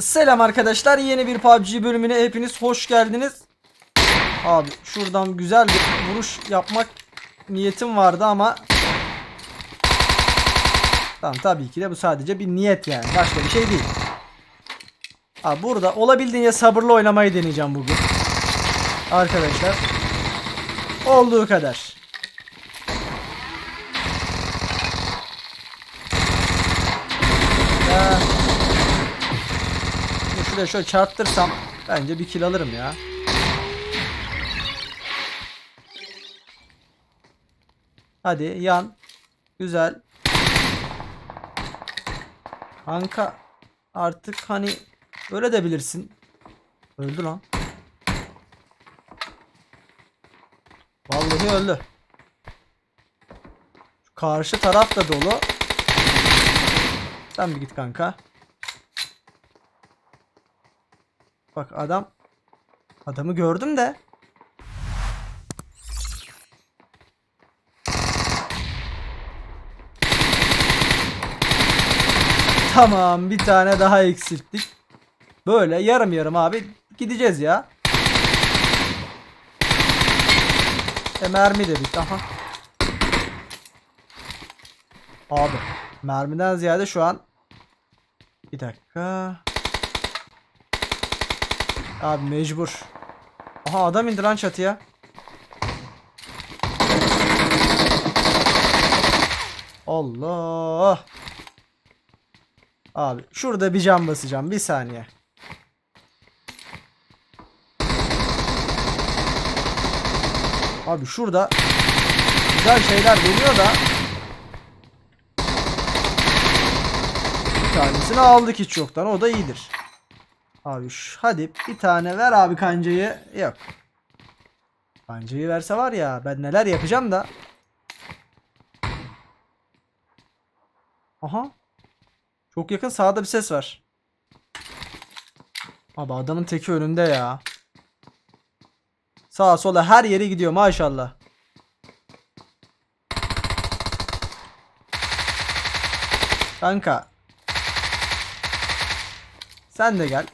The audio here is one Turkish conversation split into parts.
Selam arkadaşlar yeni bir PUBG bölümüne hepiniz hoş geldiniz. Abi şuradan güzel bir vuruş yapmak niyetim vardı ama Tamam tabii ki de bu sadece bir niyet yani başka bir şey değil. Abi burada olabildiğince sabırlı oynamayı deneyeceğim bugün. Arkadaşlar olduğu kadar. Ya. Şuraya şöyle çarptırsam bence bir kill alırım ya. Hadi yan. Güzel. Kanka artık hani öyle de bilirsin. Öldü lan. Vallahi öldü. Şu karşı taraf da dolu. Sen bir git kanka. Bak adam adamı gördüm de Tamam bir tane daha eksilttik. Böyle yarım yarım abi gideceğiz ya. E mermi de bitti aha. Abi mermiden ziyade şu an bir dakika. Abi mecbur. Aha adam indi lan çatıya. Allah. Abi şurada bir cam basacağım. Bir saniye. Abi şurada güzel şeyler geliyor da bir tanesini aldık hiç yoktan. O da iyidir. Abi şu, hadi bir tane ver abi kancayı. Yok. Kancayı verse var ya ben neler yapacağım da. Aha. Çok yakın sağda bir ses var. Abi adamın teki önünde ya. Sağa sola her yere gidiyor maşallah. Kanka. Sen de gel.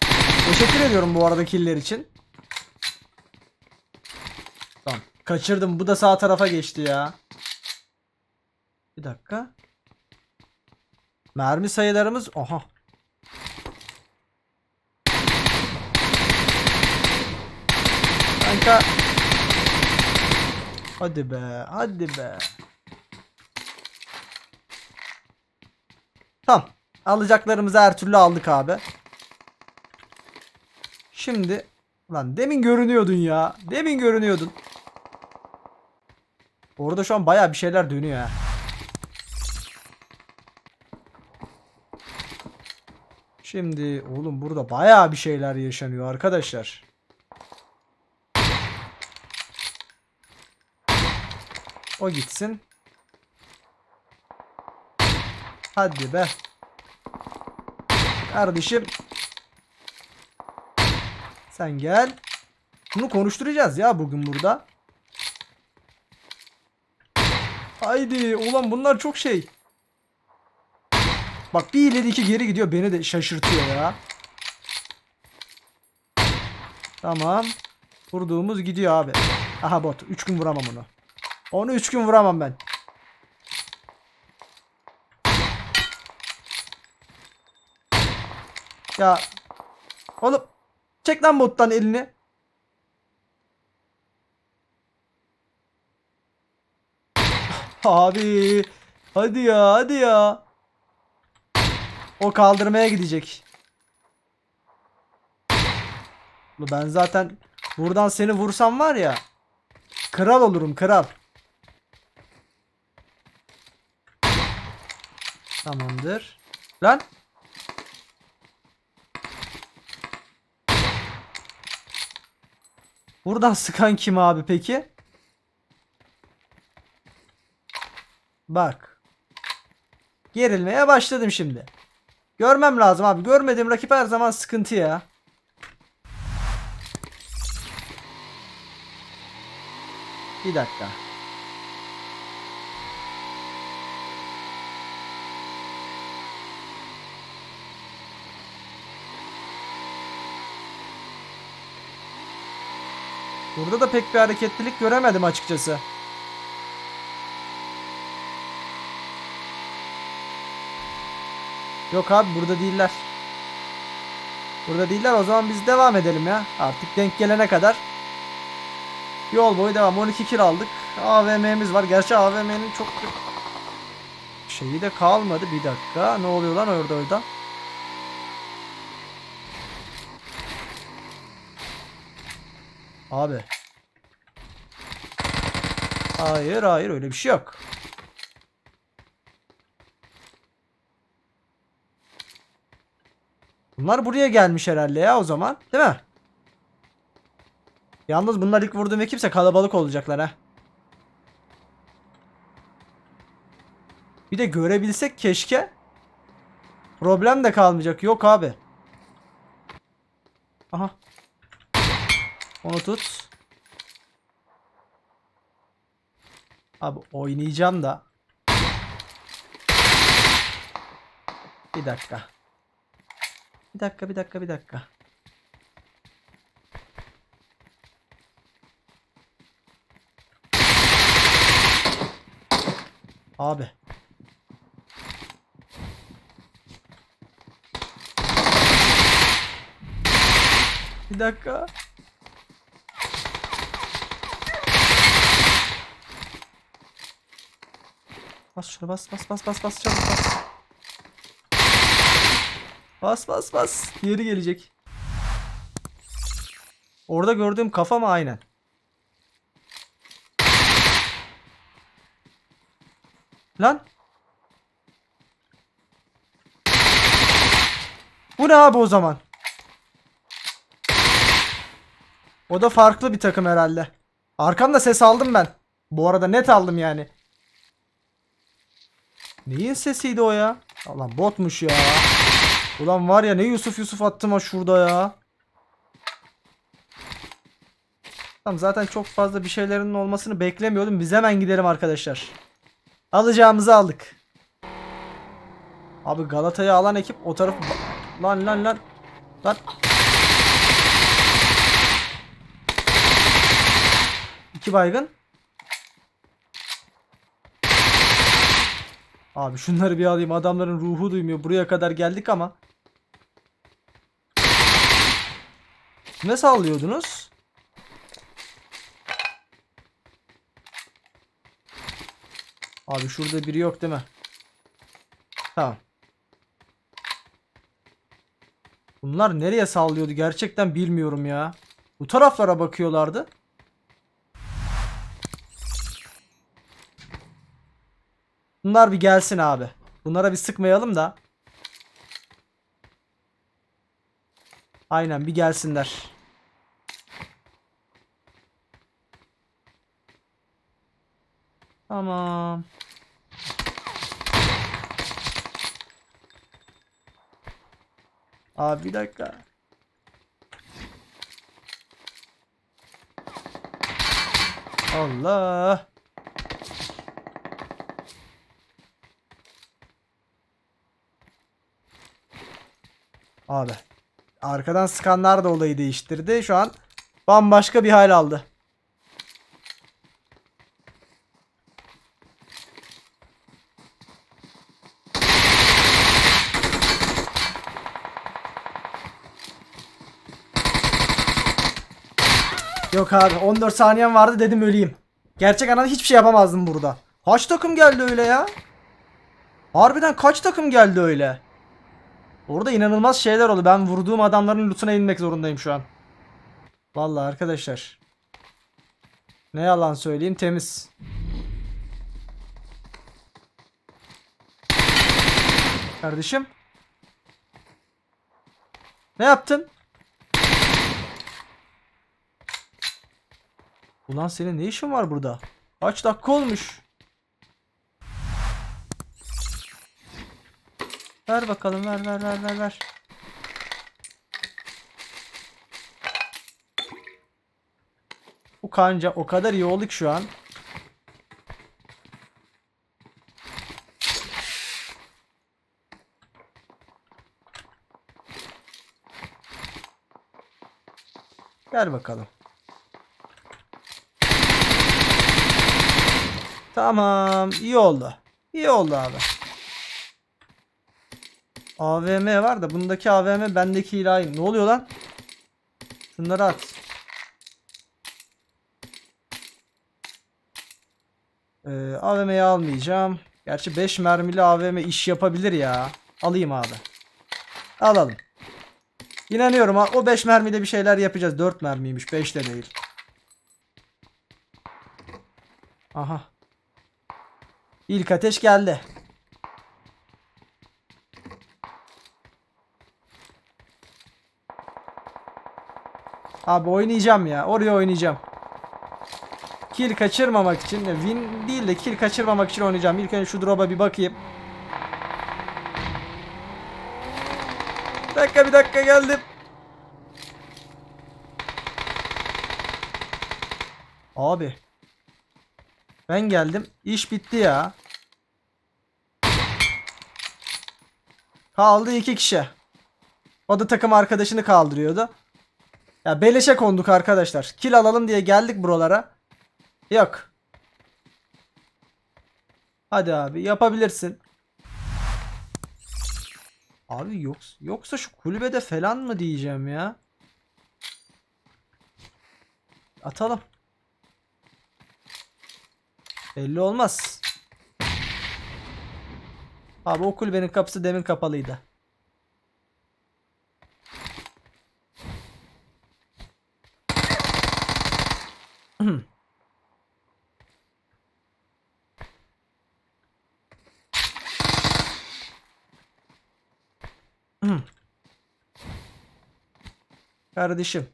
Teşekkür ediyorum bu arada killer için. Tamam. Kaçırdım. Bu da sağ tarafa geçti ya. Bir dakika. Mermi sayılarımız oha. Kanka. Hadi be, hadi be. Tamam. Alacaklarımızı her türlü aldık abi. Şimdi lan demin görünüyordun ya. Demin görünüyordun. Orada şu an baya bir şeyler dönüyor ha. Şimdi oğlum burada baya bir şeyler yaşanıyor arkadaşlar. O gitsin. Hadi be. Kardeşim. Sen gel. Bunu konuşturacağız ya bugün burada. Haydi ulan bunlar çok şey. Bak bir ileri iki geri gidiyor beni de şaşırtıyor ya. Tamam. Vurduğumuz gidiyor abi. Aha bot. 3 gün vuramam onu. Onu 3 gün vuramam ben. Ya. Oğlum. Çek lan bottan elini. Abi. Hadi ya hadi ya. O kaldırmaya gidecek. Ben zaten buradan seni vursam var ya. Kral olurum kral. Tamamdır. Lan. Buradan sıkan kim abi peki? Bak. Gerilmeye başladım şimdi. Görmem lazım abi. Görmediğim rakip her zaman sıkıntı ya. Bir dakika. Burada da pek bir hareketlilik göremedim açıkçası. Yok abi burada değiller. Burada değiller o zaman biz devam edelim ya. Artık denk gelene kadar. Yol boyu devam. 12 kill aldık. AVM'miz var. Gerçi AVM'nin çok şeyi de kalmadı. Bir dakika. Ne oluyor lan orada orada? Abi. Hayır hayır öyle bir şey yok. Bunlar buraya gelmiş herhalde ya o zaman. Değil mi? Yalnız bunlar ilk vurduğum ekipse kalabalık olacaklar ha. Bir de görebilsek keşke. Problem de kalmayacak. Yok abi. Aha. Onu tut. Abi oynayacağım da. Bir dakika. Bir dakika, bir dakika, bir dakika. Abi. Bir dakika. Bas şunu bas bas bas bas bas çabuk bas. Bas bas bas. Diğeri gelecek. Orada gördüğüm kafa mı aynen? Lan. Bu ne abi o zaman? O da farklı bir takım herhalde. Arkamda ses aldım ben. Bu arada net aldım yani. Neyin sesiydi o ya? Allah botmuş ya. Ulan var ya ne Yusuf Yusuf attım ha şurada ya. Tamam zaten çok fazla bir şeylerin olmasını beklemiyordum. Biz hemen gidelim arkadaşlar. Alacağımızı aldık. Abi Galata'yı alan ekip o taraf... Lan lan lan. Lan. İki baygın. Abi şunları bir alayım. Adamların ruhu duymuyor. Buraya kadar geldik ama. Ne sallıyordunuz? Abi şurada biri yok değil mi? Tamam. Bunlar nereye sallıyordu gerçekten bilmiyorum ya. Bu taraflara bakıyorlardı. Bunlar bir gelsin abi. Bunlara bir sıkmayalım da. Aynen bir gelsinler. Tamam. Abi bir dakika. Allah. Abi. Arkadan sıkanlar da olayı değiştirdi. Şu an bambaşka bir hal aldı. Yok abi 14 saniyem vardı dedim öleyim. Gerçek anlamda hiçbir şey yapamazdım burada. Kaç takım geldi öyle ya? Harbiden kaç takım geldi öyle? Orada inanılmaz şeyler oldu. Ben vurduğum adamların lootuna inmek zorundayım şu an. Vallahi arkadaşlar. Ne yalan söyleyeyim temiz. Kardeşim. Ne yaptın? Ulan senin ne işin var burada? Kaç dakika olmuş? Ver bakalım ver ver ver ver ver. Bu kanca o kadar iyi oldu şu an. Ver bakalım. Tamam. iyi oldu. İyi oldu abi. AVM var da bundaki AVM bendeki ilahi. Ne oluyor lan? Şunları at. Ee, AVM'yi almayacağım. Gerçi 5 mermili AVM iş yapabilir ya. Alayım abi. Alalım. İnanıyorum. O 5 mermiyle bir şeyler yapacağız. 4 mermiymiş. 5 de değil. Aha. İlk ateş geldi. Abi oynayacağım ya. Oraya oynayacağım. Kill kaçırmamak için win değil de kill kaçırmamak için oynayacağım. İlk önce şu drop'a bir bakayım. Bir dakika bir dakika geldim. Abi. Ben geldim. İş bitti ya. Kaldı iki kişi. O da takım arkadaşını kaldırıyordu. Ya beleşe konduk arkadaşlar. Kill alalım diye geldik buralara. Yok. Hadi abi yapabilirsin. Abi yoksa, yoksa şu kulübede falan mı diyeceğim ya? Atalım. Belli olmaz. Abi o kulübenin kapısı demin kapalıydı. Kardeşim.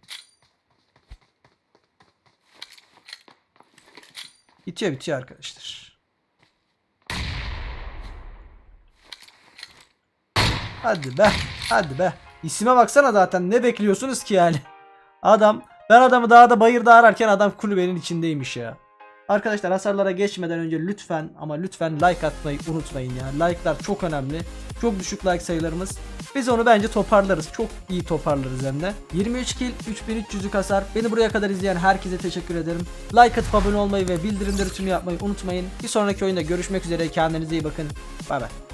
Bitiyor bitiyor arkadaşlar. Hadi be. Hadi be. İsime baksana zaten. Ne bekliyorsunuz ki yani? Adam. Ben adamı dağda bayırda ararken adam kulübenin içindeymiş ya. Arkadaşlar hasarlara geçmeden önce lütfen ama lütfen like atmayı unutmayın ya. Like'lar çok önemli. Çok düşük like sayılarımız. Biz onu bence toparlarız. Çok iyi toparlarız hem de. 23 kill, 3300'lük hasar. Beni buraya kadar izleyen herkese teşekkür ederim. Like atıp abone olmayı ve bildirimleri tüm yapmayı unutmayın. Bir sonraki oyunda görüşmek üzere. Kendinize iyi bakın. Bay bay.